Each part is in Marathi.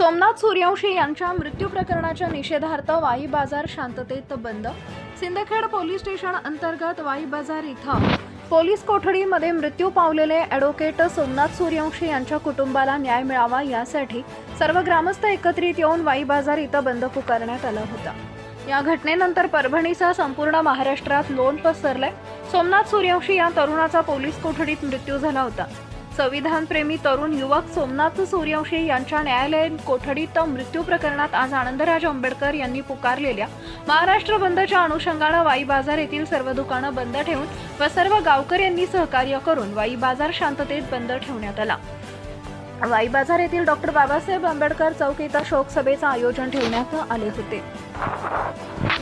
सोमनाथ सूर्यवंशी यांच्या मृत्यू प्रकरणाच्या निषेधार्थ वाई बाजार शांततेत बंद. सिंदखेड पोलीस स्टेशन अंतर्गत वाई बाजार इथं पोलीस कोठडीमध्ये मृत्यू पावलेले ॲडव्होकेट सोमनाथ सूर्यवंशी यांच्या कुटुंबाला न्याय मिळावा यासाठी सर्व ग्रामस्थ एकत्रित येऊन वाई बाजार इथं बंद पुकारण्यात आला होता. या घटनेनंतर परभणीसह संपूर्ण महाराष्ट्रात लोण पसरलंय. सोमनाथ सूर्यवंशी या तरुणाचा पोलीस कोठडीत मृत्यू झाला होता. संविधानप्रेमी तरुण युवक सोमनाथ सूर्यवंशी यांच्या न्यायालयीन कोठडीत मृत्यू प्रकरणात आज आनंदराज आंबेडकर यांनी पुकारलेल्या महाराष्ट्र बंदच्या अनुषंगानं वाई बाजार येथील सर्व दुकानं बंद ठेवून व सर्व गावकऱ्यांनी सहकार्य करून वाई बाजार शांततेत बंद ठेवण्यात आला. वाई बाजार येथील डॉक्टर बाबासाहेब आंबेडकर चौक इथं शोकसभेचं आयोजन ठेवण्यात आले होते.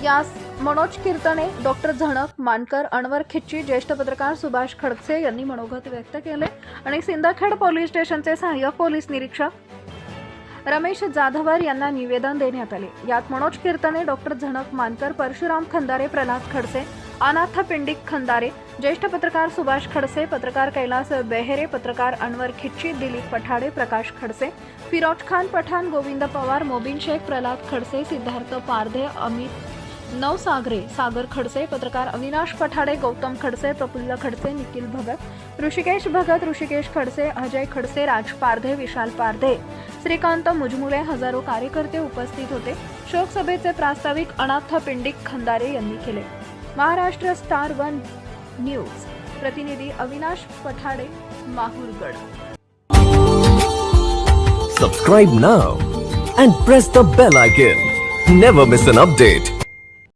यास मनोज कीर्तने डॉक्टर झणक मानकर अनवर खिच्ची ज्येष्ठ पत्रकार सुभाष खडसे यांनी मनोगत व्यक्त केले. आणि सिंदखेड पोलीस स्टेशनचे सहाय्यक पोलीस निरीक्षक रमेश जाधवर यांना निवेदन देण्यात आले. यात मनोज कीर्तने डॉक्टर झणक मानकर परशुराम खंदारे प्रल्हाद खडसे अनाथ पिंडिक खंदारे ज्येष्ठ पत्रकार सुभाष खडसे पत्रकार कैलास बेहेरे पत्रकार अनवर खिच्ची दिलीप पठाडे प्रकाश खडसे फिरोज खान पठाण गोविंद पवार मोबिन शेख प्रल्हाद खडसे सिद्धार्थ पारधे अमित नवसागरे सागर खडसे पत्रकार अविनाश पठाडे गौतम खडसे प्रफुल्ल खडसे निखिल भगत ऋषिकेश भगत ऋषिकेश खडसे अजय खडसे राज पारधे विशाल पारधे श्रीकांत मुजमुले हजारो कार्यकर्ते उपस्थित होते. शोकसभेचे प्रास्ताविक अनाथ पिंडिक खंदारे यांनी केले. Maharashtra star one news. प्रतिनिधी Avinash Pathade Mahurgad. Subscribe now and press the bell icon never miss an update